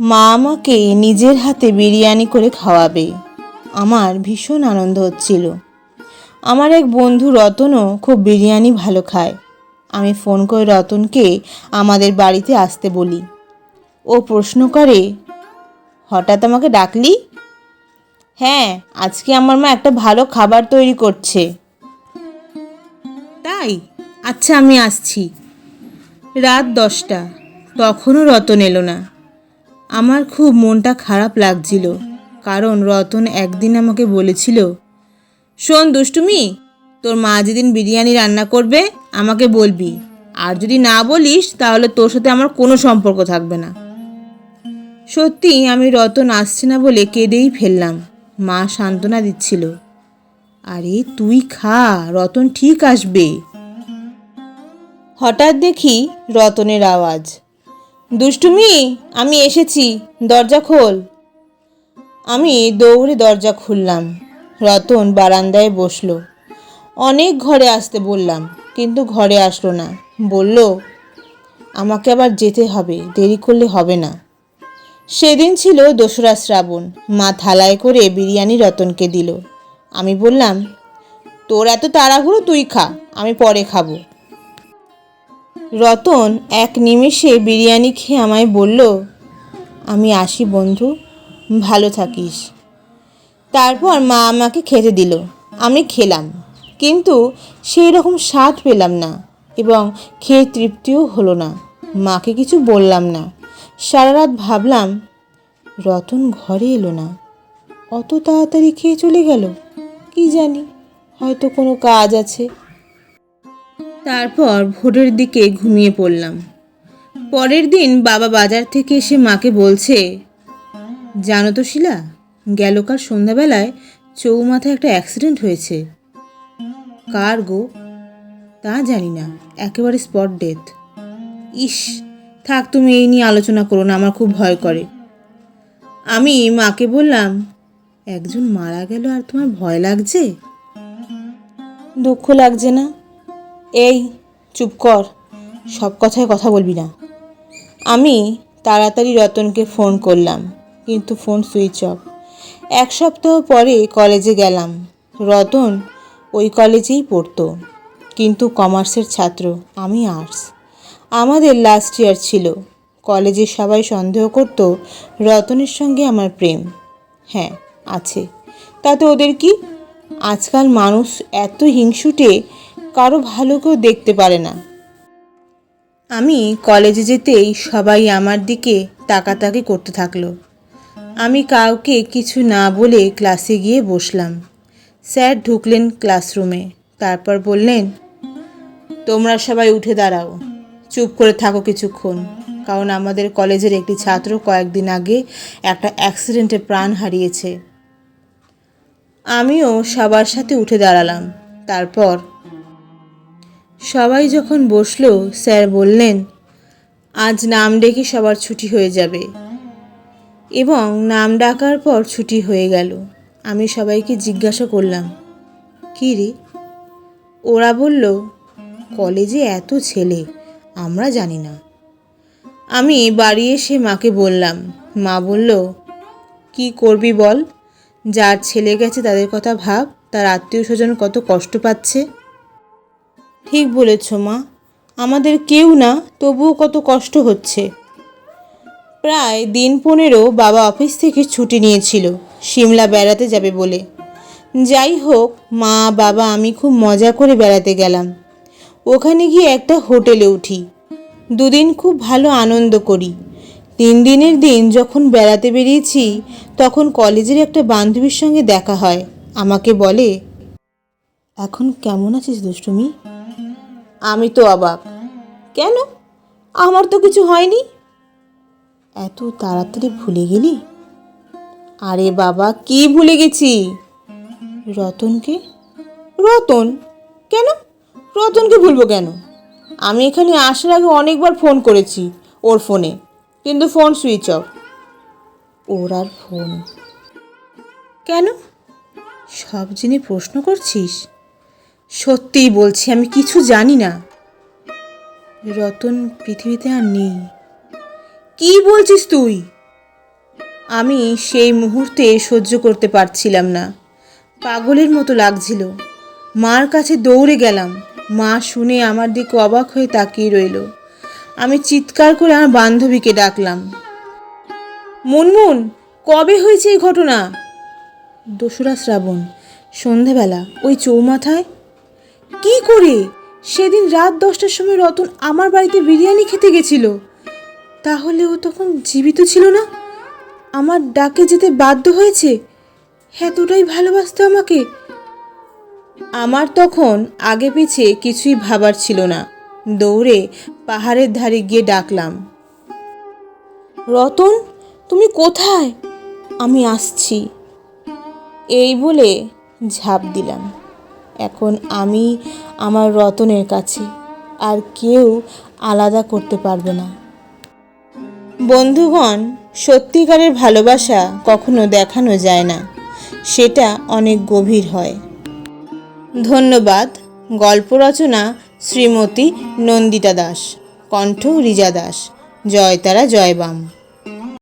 মা আমাকে নিজের হাতে বিরিয়ানি করে খাওয়াবে। আমার ভীষণ আনন্দ হচ্ছিল। আমার এক বন্ধু রতনও খুব বিরিয়ানি ভালো খায়। আমি ফোন করে রতনকে আমাদের বাড়িতে আসতে বলি। ও প্রশ্ন করে, হঠাৎ আমাকে ডাকলি? হ্যাঁ আজকে আমার মা একটা ভালো খাবার তৈরি করছে। তাই? আচ্ছা আমি আসছি। রাত দশটা। তখনও রতন এলো না। আমার খুব মনটা খারাপ লাগছিল, কারণ রতন একদিন আমাকে বলেছিল, শোন দুষ্টুমি, তোর মা যেদিন বিরিয়ানি রান্না করবে, আমাকে বলবি। আর যদি না বলিস, তাহলে তোর সাথে আমার কোনো সম্পর্ক থাকবে না। সত্যি, আমি রতন আসছে না বলে কেঁদেই ফেললাম। মা সান্ত্বনা দিচ্ছিল, আরে তুই খা, রতন ঠিক আসবে। হঠাৎ দেখি রতনের আওয়াজ দুষ্টুমি, আমি এসেছি, দরজা খোল। আমি দৌড়ে দরজা খুললাম। রতন বারান্দায় বসল। অনেক ঘরে আসতে বললাম, কিন্তু ঘরে আসলো না। বলল, আমাকে আবার যেতে হবে, দেরি করলে হবে না। সেদিন ছিল দোসরা শ্রাবণ। মা থালায় করে বিরিয়ানি রতনকে দিল। আমি বললাম, তোর এত তাড়াহুড়ো, তুই খা, আমি পরে খাব। রতন এক নিমেষে বিরিয়ানি খেয়ে আমায় বলল, আমি আসি বন্ধু, ভালো থাকিস। তারপর মা আমাকে খেতে দিল। আমি খেলাম, কিন্তু সেই রকম স্বাদ পেলাম না এবং খেয়ে তৃপ্তিও হলো না। মাকে কিছু বললাম না। সারা রাত ভাবলাম, রতন ঘরে এলো না, অত তাড়াতাড়ি খেয়ে চলে গেল, কি জানি, হয়তো কোনো কাজ আছে। তারপর ভোরের দিকে ঘুমিয়ে পড়লাম। পরের দিন বাবা বাজার থেকে এসে মাকে বলছে, জানো তো শিলা গেল কাল সন্ধ্যাবেলায় চৌমাথায় একটা অ্যাক্সিডেন্ট হয়েছে। কার গো? তা জানি না, একেবারে স্পট ডেথ। ইস, থাক তুমি এই নিয়ে আলোচনা করো না, আমার খুব ভয় করে। আমি মাকে বললাম, একজন মারা গেল আর তোমার ভয় লাগছে? দুঃখ লাগছে না এই, চুপ কর। সব কথায় কথা বলবি না। আমি তাড়াতাড়ি রতনকে ফোন করলাম, কিন্তু ফোন সুইচ অফ। এক সপ্তাহ পরে কলেজে গেলাম। রতন ওই কলেজেই পড়তো, কিন্তু কমার্সের ছাত্র, আমি আর্টস। আমাদের লাস্ট ইয়ার ছিল। কলেজে সবাই সন্দেহ করতো, রতনের সঙ্গে আমার প্রেম। হ্যাঁ আছে। তাতে ওদের কি? আজকাল মানুষ এত হিংসুটে কারও ভালো কেউ দেখতে পারে না। আমি কলেজে যেতেই সবাই আমার দিকে তাকাতাকি করতে থাকল। আমি কাউকে কিছু না বলে ক্লাসে গিয়ে বসলাম। স্যার ঢুকলেন ক্লাসরুমে, তারপর বললেন, তোমরা সবাই উঠে দাঁড়াও, চুপ করে থাকো কিছুক্ষণ, কারণ আমাদের কলেজের একটি ছাত্র কয়েকদিন আগে একটা অ্যাক্সিডেন্টে প্রাণ হারিয়েছে। আমিও সবার সাথে উঠে দাঁড়ালাম। তারপর সবাই যখন বসল, স্যার বললেন, আজ নাম ডেকে সবার ছুটি হয়ে যাবে। এবং নাম ডাকার পর ছুটি হয়ে গেল। আমি সবাইকে জিজ্ঞাসা করলাম, কী রে? ওরা বলল, কলেজে এত ছেলে, আমরা জানি না। আমি বাড়ি এসে মাকে বললাম, মা বলল, কি করবি বল? যার ছেলে গেছে তাদের কথা ভাব, তার আত্মীয় স্বজন কত কষ্ট পাচ্ছে। ঠিক বলেছ মা। আমাদের কেউ না, তবুও কত কষ্ট হচ্ছে। প্রায় দিন পনেরো বাবা অফিস থেকে ছুটি নিয়েছিল সিমলা বেড়াতে যাবে বলে। যাই হোক, মা, বাবা, আমি খুব মজা করে বেড়াতে গেলাম। ওখানে গিয়ে একটা হোটেলে উঠি। দুদিন খুব ভালো আনন্দ করি। তিন দিনের দিন যখন বেড়াতে বেরিয়েছি, তখন কলেজের একটা বান্ধবীর সঙ্গে দেখা হয়। আমাকে বলে, এখন কেমন আছিস দুষ্টুমি? আমি তো অবাক। কেন? আমার তো কিছু হয়নি। এত তাড়াতাড়ি ভুলে গেলি? আরে বাবা, কি ভুলে গেছি? রতনকে? রতন? কেন? রতনকে ভুলবো কেন? আমি এখানে আসার আগে অনেকবার ফোন করেছি ওর ফোনে, কিন্তু ফোন সুইচ অফ। ওর আর ফোন। কেন? সব জেনে প্রশ্ন করছিস? সত্যিই বলছি, আমি কিছু জানি না। রতন পৃথিবীতে আর নেই। কি বলছিস তুই? আমি সেই মুহূর্তে সহ্য করতে পারছিলাম না। পাগলের মতো লাগছিল। মার কাছে দৌড়ে গেলাম। মা শুনে আমার দিকে অবাক হয়ে তাকিয়ে রইল। আমি চিৎকার করে আমার বান্ধবীকে ডাকলাম। মুনমুন, কবে হয়েছে এই ঘটনা? দোসরা শ্রাবণ, সন্ধেবেলা, ওই চৌমাথায় কি করে? সেদিন রাত দশটার সময় রতন আমার বাড়িতে বিরিয়ানি খেতে গেছিল। তাহলে ও তখন জীবিত ছিল না? আমার ডাকে যেতে বাধ্য হয়েছে? এতটাই ভালোবাসতো আমাকে? আমার তখন আগে পিছে কিছুই ভাবার ছিল না। দৌড়ে পাহাড়ের ধারে গিয়ে ডাকলাম। রতন, তুমি কোথায়? আমি আসছি। এই বলে ঝাঁপ দিলাম। এখন আমি আমার রতনের কাছে। আর কেউ আলাদা করতে পারবে না। বন্ধুগণ, সত্যিকারের ভালোবাসা কখনো দেখানো যায় না। সেটা অনেক গভীর হয়। ধন্যবাদ। গল্প রচনা শ্রীমতী নন্দিতা দাস। কণ্ঠ রিজা দাস। জয় তারা, জয় বাম।